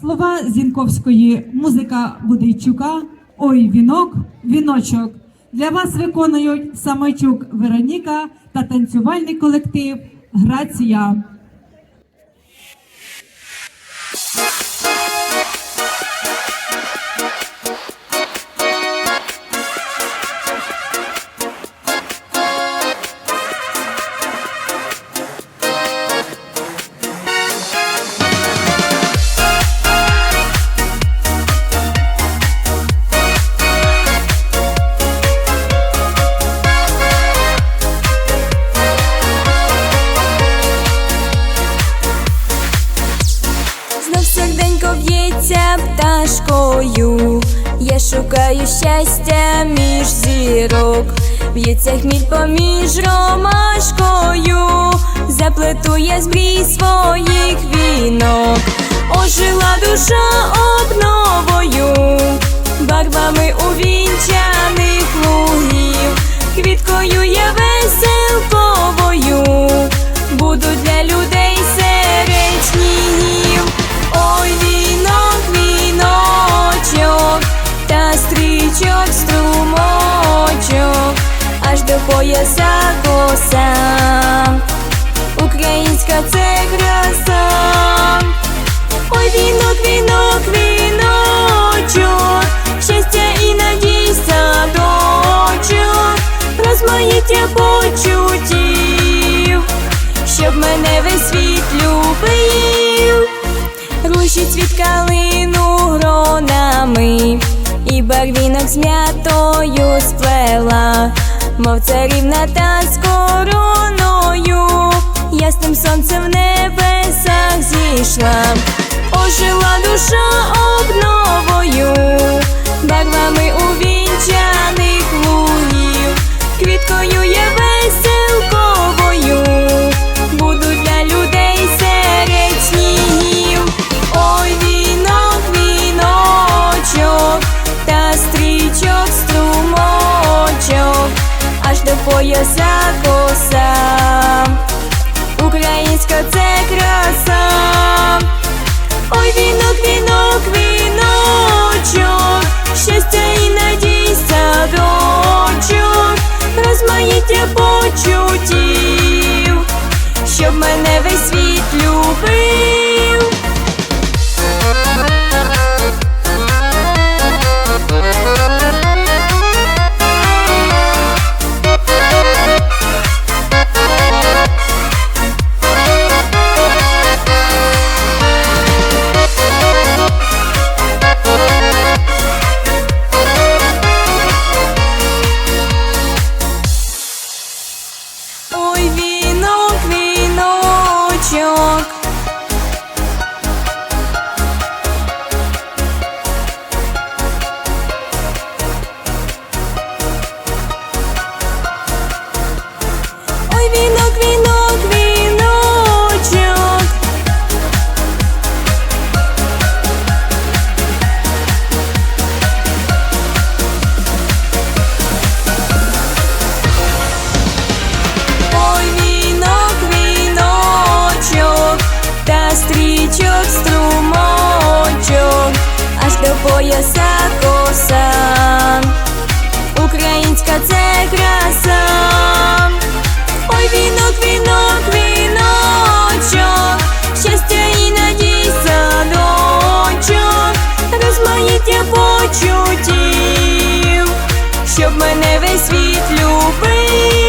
Слова Зінковської, музика Будейчука. Ой, вінок, віночок. Для вас виконують Самойчук Вероніка та танцювальний колектив Грація. Шукаю щастя між зірок, б'ється хміль поміж ромашкою, заплету я збрій своїх вінок, ожила душа обновою, барвами увінчаних пояса коса. Українська це краса. Ой, вінок, вінок, віночок, щастя і надій садочок, розмаїття почуттів, щоб мене весь світ любив. Руші цвіт калину гронами, і барвінок з м'ятою сплела, мов царівна та з короною, ясним сонцем в небесах зійшла, ожила душа пояса коса. Українська це краса. Ой, вінок, вінок, віночок, щастя і надій садочок, розмаїття почуттів, щоб мене весь світ любив. Стрічок струмочок, аж до пояса коса. Українська це краса. Ой, вінок, вінок, віночок, щастя і надій садочок, розмаїття почуттів, щоб мене весь світ любив.